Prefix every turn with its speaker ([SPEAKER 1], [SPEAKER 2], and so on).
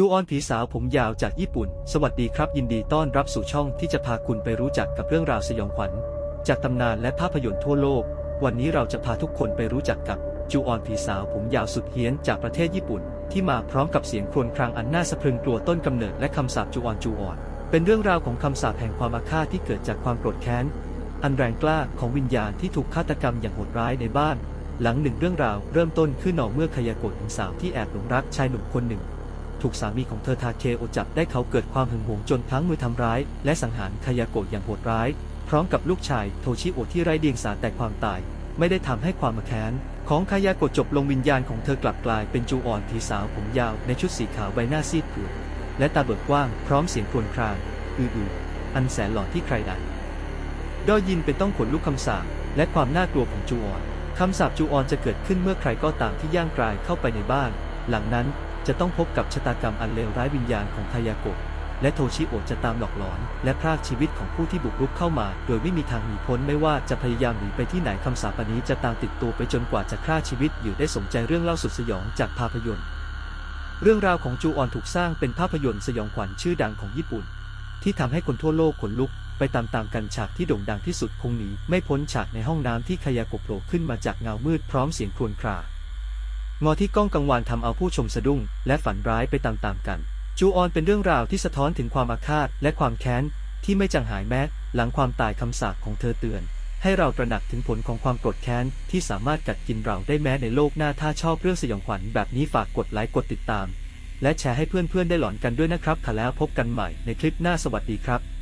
[SPEAKER 1] จูออนผีสาวผมยาวจากญี่ปุ่น สวัสดีครับ ยินดีต้อนรับสู่ช่องที่จะพาคุณไปรู้จักกับเรื่องราวสยองขวัญ จากตำนานและภาพยนตร์ทั่วโลก วันนี้เราจะพาทุกคนไปรู้จักกับจูออนผีสาวผมยาวสุดเฮี้ยนจากประเทศญี่ปุ่น ที่มาพร้อมกับเสียงครวญครางอันน่าสะพรึงกลัวต้นกำเนิดและคำสาปจูออนจูออน เป็นเรื่องราวของคำสาปแห่งความอาฆาตที่เกิดจากความโกรธแค้นอันแรงกล้าของวิญญาณที่ถูกฆาตกรรมอย่างโหดร้ายในบ้าน หลังหนึ่งเรื่องราวเริ่มต้นขึ้นหนอเมื่อคายาโกะหญิงสาวที่แอบหลงรักชายหนุ่มคนหนึ่ง ถูกสามีของเธอทาเคโอจับได้เขาเกิดความหึงหวงจนพลั้งมือทำร้าย และสังหารคายาโกะอย่างโหดร้าย พร้อมกับลูกชายโทชิโอที่ไร้เดียงสาแต่ความตาย ไม่ได้ทำให้ความมาแค้นของคายาโกะจบลงวิญญาณของเธอกลับกลายเป็นจูอ่อนผีสาวผมยาวในชุดสีขาวใบหน้าซีดเผือดและตาเบิกกว้างพร้อมเสียงครวญครางอือๆอันแสนหลอนที่ใครใดด้อยินเป็นต้องขนลุกคำสาปและความน่ากลัวของจูออนคำสาปจูออนจะเกิดขึ้นเมื่อใครก็ตามที่ย่างกรายเข้าไปในบ้าน หลังนั้น จะต้องพบกับชะตากรรมอันเลวร้ายวิญญาณของทายาโกะและโทชิโอะจะตามหลอกหลอน และพรากชีวิตของผู้ที่บุกรุกเข้ามา โดยไม่มีทางหนีพ้นไม่ว่าจะพยายามหนีไปที่ไหนคำสาปนี้จะตามติดตัวไปจนกว่าจะฆ่าชีวิตอยู่ได้สมใจเรื่องเล่าสุดสยองจากภาพยนตร์ เรื่องราวของจูออนถูกสร้างเป็นภาพยนตร์สยองขวัญชื่อดังของญี่ปุ่น ที่ทำให้คนทั่วโลกขนลุก ไปตามๆกันฉากที่โด่งดังที่สุดคงหนีไม่พ้นฉากในห้องน้ำที่คายากโผล่ขึ้นมาจากเงามืดพร้อมเสียงครวญคราง งอที่ก้องกังวานทำเอาผู้ชมสะดุ้ง และฝันร้ายไปตามๆกัน จูออนเป็นเรื่องราวที่สะท้อนถึงความอาฆาตและความแค้น ที่ไม่จางหายแม้หลังความตายคำสาปของเธอเตือน ให้เราตระหนักถึงผลของความโกรธแค้น ที่สามารถกัดกินเราได้แม้ในโลกหน้าถ้าชอบเรื่องสยองขวัญแบบนี้ฝากกดไลค์กดติดตาม และแชร์ให้เพื่อนๆได้หลอนกันด้วยนะครับค่ะแล้วพบกันใหม่ในคลิปหน้าสวัสดีครับ